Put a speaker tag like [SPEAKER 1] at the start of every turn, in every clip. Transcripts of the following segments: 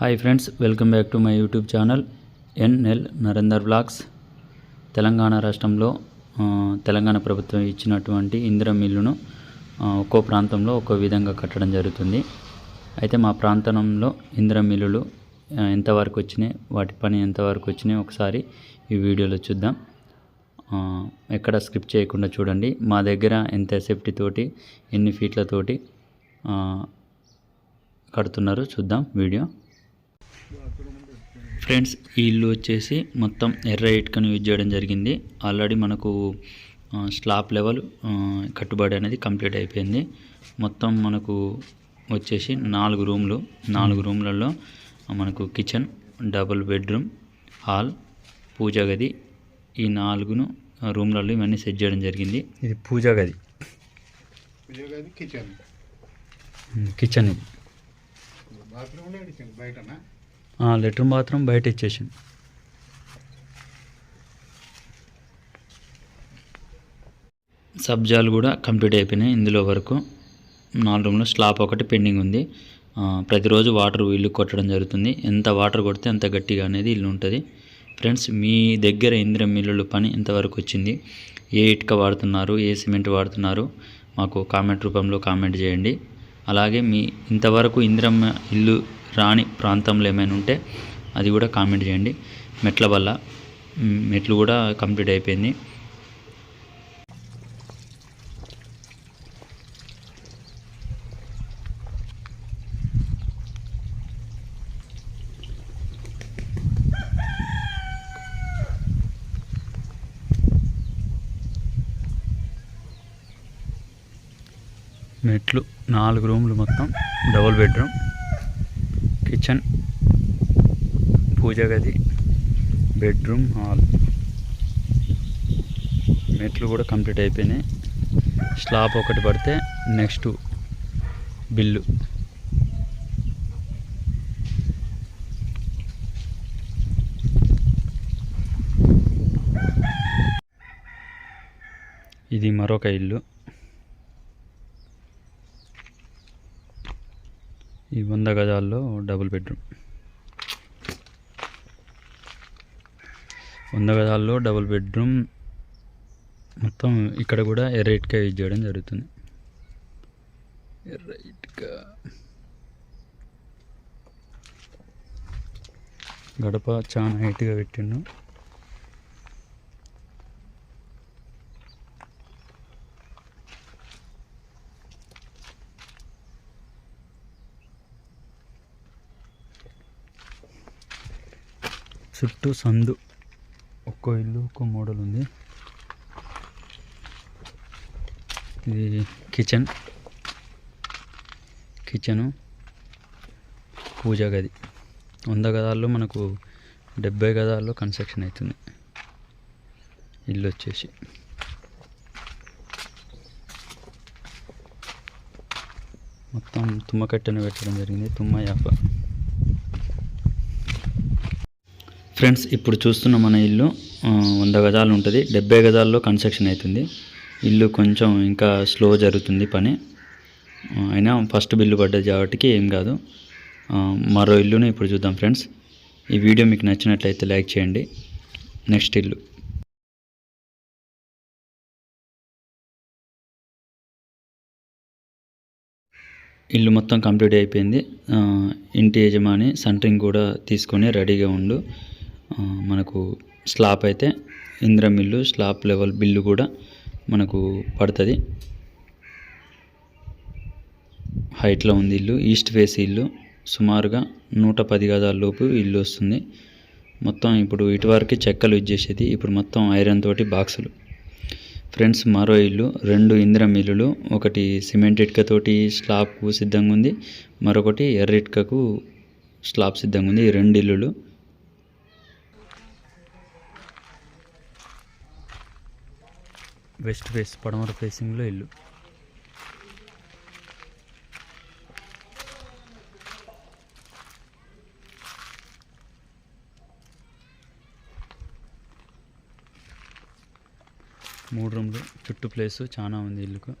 [SPEAKER 1] Hi friends welcome back to my YouTube channel NL Narender blogs. Telangana రాష్ట్రంలో తెలంగాణ ప్రభుత్వం ఇచ్చినటువంటి ఇందిరం మిల్లును ఒక్కో ప్రాంతంలో ఒక్కో విధంగా కట్టడం జరుగుతుంది. అయితే మా ప్రాంతంలో ఇందిరం మిల్లులు ఎంతవరకు వచ్చినాయి వాటి పని ఎంతవరకు వచ్చినాయి ఒకసారి ఈ వీడియోలో చూద్దాం. ఎక్కడ స్కిప్ చేయకుండా చూడండి. మా దగ్గర ఎంత సేఫ్టీతోటి ఎన్ని ఫీట్లతోటి కడుతున్నారు కడుతున్నారో చూద్దాం వీడియో. ఫ్రెండ్స్ ఈ ఇల్లు వచ్చేసి మొత్తం ఎర్ర ఇటుకను యూజ్ చేయడం జరిగింది. ఆల్రెడీ మనకు ఆ, స్లాబ్ లెవెల్ కట్టుబడి అనేది కంప్లీట్ అయిపోయింది. మొత్తం మనకు వచ్చేసి నాలుగు రూమ్లు. నాలుగు రూమ్లలో మనకు కిచెన్ డబుల్ బెడ్రూమ్ హాల్ పూజా గది. ఈ నాలుగును రూమ్లలో ఇవన్నీ సెట్ చేయడం జరిగింది. ఇది పూజా గది.
[SPEAKER 2] కిచెన్
[SPEAKER 1] కిచెన్ ఇది.
[SPEAKER 2] లెటర్
[SPEAKER 1] మాత్రం బాత్రూమ్ బయట ఇచ్చేసింది సబ్జాలు కూడా కంప్లీట్ అయిపోయినాయి. ఇందులో వరకు నాలుగు రూమ్లో స్లాబ్ ఒకటి పెండింగ్ ఉంది. ప్రతిరోజు వాటర్ ఇల్లు కొట్టడం జరుగుతుంది. ఎంత వాటర్ కొడితే అంత గట్టిగా అనేది ఇల్లు ఉంటుంది. ఫ్రెండ్స్ మీ దగ్గర ఇంద్రం మిల్లులు పని ఎంతవరకు వచ్చింది? ఏ ఇటుక వాడుతున్నారు? ఏ సిమెంట్ వాడుతున్నారు? మాకు కామెంట్ రూపంలో కామెంట్ చేయండి. అలాగే మీ ఇంతవరకు ఇంద్రం ఇల్లు రాని ప్రాంతంలో ఏమైనా ఉంటే అది కూడా కామెంట్ చేయండి. మెట్ల వల్ల మెట్లు కూడా కంప్లీట్ అయిపోయింది. మెట్లు నాలుగు రూములు మొత్తం డబుల్ బెడ్రూమ్. కిచెన్ పూజ గది బెడ్రూమ్ హాల్ మెట్లు కూడా కంప్లీట్ అయిపోయినాయి స్లాబ్ ఒకటి పడితే నెక్స్ట్ బిల్లు ఇది మరొక ఇల్లు ఈ వంద గజాల్లో డబుల్ బెడ్రూమ్. వంద గజాల్లో డబుల్ బెడ్రూమ్ మొత్తం ఇక్కడ కూడా ఎర్ర యూజ్ చేయడం జరుగుతుంది. ఎర్ర గడప చాలా హైట్గా పెట్టిండు. చుట్టూ సందు ఒక్కో ఇల్లు ఒక్కో మోడల్ ఉంది ఇది కిచెన్. కిచెను పూజా గది. వంద గదాల్లో మనకు డెబ్బై గదాల్లో కన్స్ట్రక్షన్ అవుతుంది ఇల్లు వచ్చేసి మొత్తం తుమ్మ కట్టెను పెట్టడం జరిగింది. తుమ్మ యాప. ఫ్రెండ్స్ ఇప్పుడు చూస్తున్న మన ఇల్లు. వంద గజాలు ఉంటుంది. డెబ్బై గజాల్లో కన్స్ట్రక్షన్ అవుతుంది ఇల్లు కొంచెం ఇంకా స్లో జరుగుతుంది పని. అయినా ఫస్ట్ బిల్లు పడ్డది కాబట్టి ఏం కాదు. మరో ఇల్లును ఇప్పుడు చూద్దాం ఫ్రెండ్స్. ఈ వీడియో మీకు నచ్చినట్లయితే లైక్ చేయండి. నెక్స్ట్ ఇల్లు. ఇల్లు మొత్తం కంప్లీట్ అయిపోయింది. ఇంటి యజమాని సంట్రింగ్ కూడా తీసుకొని రెడీగా ఉండు. మనకు స్లాబ్ అయితే ఇంద్రమిల్లు స్లాబ్ లెవెల్ బిల్లు కూడా మనకు పడుతుంది. హైట్లో ఉంది ఇల్లు ఈస్ట్ ఫేస్ ఇల్లు. సుమారుగా నూట పది గదాల లోపు ఇల్లు వస్తుంది. మొత్తం ఇప్పుడు ఇటువరకు చెక్కలు యూజ్ చేసేది. ఇప్పుడు మొత్తం ఐరన్ తోటి బాక్సులు ఫ్రెండ్స్ మరో ఇల్లు రెండు ఇందిరం ఇల్లులు ఒకటి సిమెంట్ ఇటుకతోటి స్లాబ్కు సిద్ధంగా ఉంది. మరొకటి ఎర్ర ఇటుకకు స్లాబ్ సిద్ధంగా ఉంది. ఈ రెండు ఇల్లులు. వెస్ట్ ఫేస్ పడమర ఫేసింగ్లో ఇల్లు. మూడు రూమ్లు చుట్టూ ప్లేస్ చాలా ఉంది ఇల్లుకు.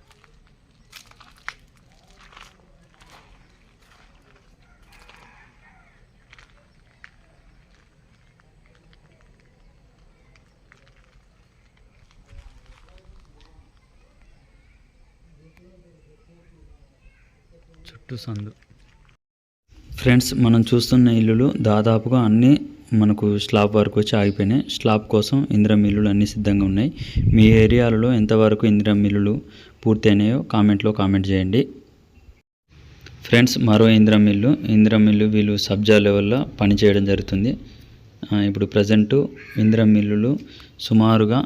[SPEAKER 1] చుట్టూ సందు. ఫ్రెండ్స్ మనం చూస్తున్న ఇల్లులు దాదాపుగా అన్నీ మనకు స్లాబ్ వరకు వచ్చి ఆగిపోయినాయి. స్లాబ్ కోసం ఇందిరం ఇల్లులు అన్నీ సిద్ధంగా ఉన్నాయి. మీ ఏరియాలలో ఎంతవరకు ఇందిరం ఇల్లులు పూర్తయినాయో కామెంట్లో కామెంట్ చేయండి. ఫ్రెండ్స్ మరో ఇందిరం ఇల్లు. ఇందిరం ఇల్లు వీళ్ళు సబ్జా లెవెల్లో పనిచేయడం జరుగుతుంది. ఇప్పుడు ప్రజెంటు ఇందిరం ఇల్లులు సుమారుగా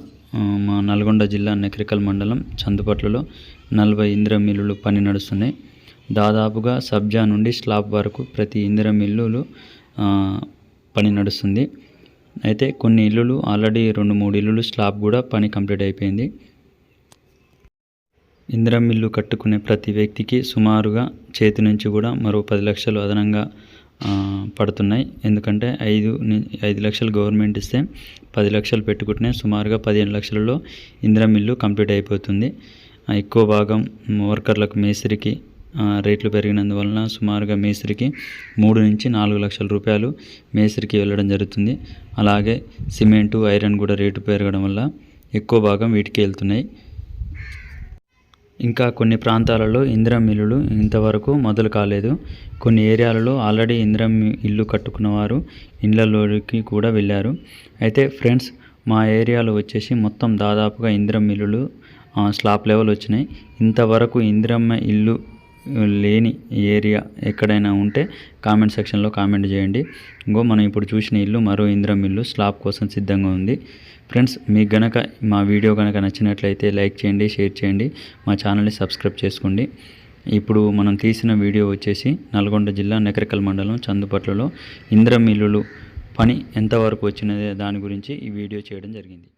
[SPEAKER 1] మా నల్గొండ జిల్లా నెక్రికల్ మండలం చందుపట్లలో నలభై ఇందిరం ఇల్లులు పని నడుస్తున్నాయి. దాదాపుగా సబ్జా నుండి స్లాబ్ వరకు ప్రతి ఇందిరం ఇల్లులు పని నడుస్తుంది. అయితే కొన్ని ఇల్లులు ఆల్రెడీ రెండు మూడు ఇల్లులు స్లాబ్ కూడా పని కంప్లీట్ అయిపోయింది. ఇందిరం ఇల్లు కట్టుకునే ప్రతి వ్యక్తికి సుమారుగా చేతి నుంచి కూడా మరో పది లక్షలు అదనంగా పడుతున్నాయి. ఎందుకంటే ఐదు ఐదు లక్షలు గవర్నమెంట్ ఇస్తే పది లక్షలు పెట్టుకుంటే సుమారుగా పదిహేను లక్షలలో ఇందిరం ఇల్లు కంప్లీట్ అయిపోతుంది. ఎక్కువ భాగం వర్కర్లకు మేస్త్రికి రేట్లు పెరిగినందువలన సుమారుగా మేస్త్రికి మూడు నుంచి నాలుగు లక్షల రూపాయలు మేస్త్రికి వెళ్ళడం జరుగుతుంది. అలాగే సిమెంటు ఐరన్ కూడా రేటు పెరగడం వల్ల ఎక్కువ భాగం వీటికి వెళ్తున్నాయి. ఇంకా కొన్ని ప్రాంతాలలో ఇందిరం ఇల్లులు ఇంతవరకు మొదలు కాలేదు. కొన్ని ఏరియాలలో ఆల్రెడీ ఇందిరం ఇల్లు కట్టుకున్న వారు కూడా వెళ్ళారు. అయితే ఫ్రెండ్స్ మా ఏరియాలో వచ్చేసి మొత్తం దాదాపుగా ఇందిరం ఇల్లులు స్లాప్ స్లాబ్ లెవెల్ వచ్చినాయి. ఇంతవరకు ఇందిరమ్మ ఇల్లు లేని ఏరియా ఎక్కడైనా ఉంటే కామెంట్ సెక్షన్లో కామెంట్ చేయండి. ఇంకో మనం ఇప్పుడు చూసిన ఇల్లు మరో ఇంద్రం ఇల్లు స్లాబ్ కోసం సిద్ధంగా ఉంది. ఫ్రెండ్స్ మీకు గనక మా వీడియో కనుక నచ్చినట్లయితే లైక్ చేయండి షేర్ చేయండి మా ఛానల్ని సబ్స్క్రైబ్ చేసుకోండి. ఇప్పుడు మనం తీసిన వీడియో వచ్చేసి నల్గొండ జిల్లా నెకరికల్ మండలం చందుపట్లలో ఇంద్రం ఇల్లులు పని ఎంతవరకు వచ్చినదే దాని గురించి ఈ వీడియో చేయడం జరిగింది.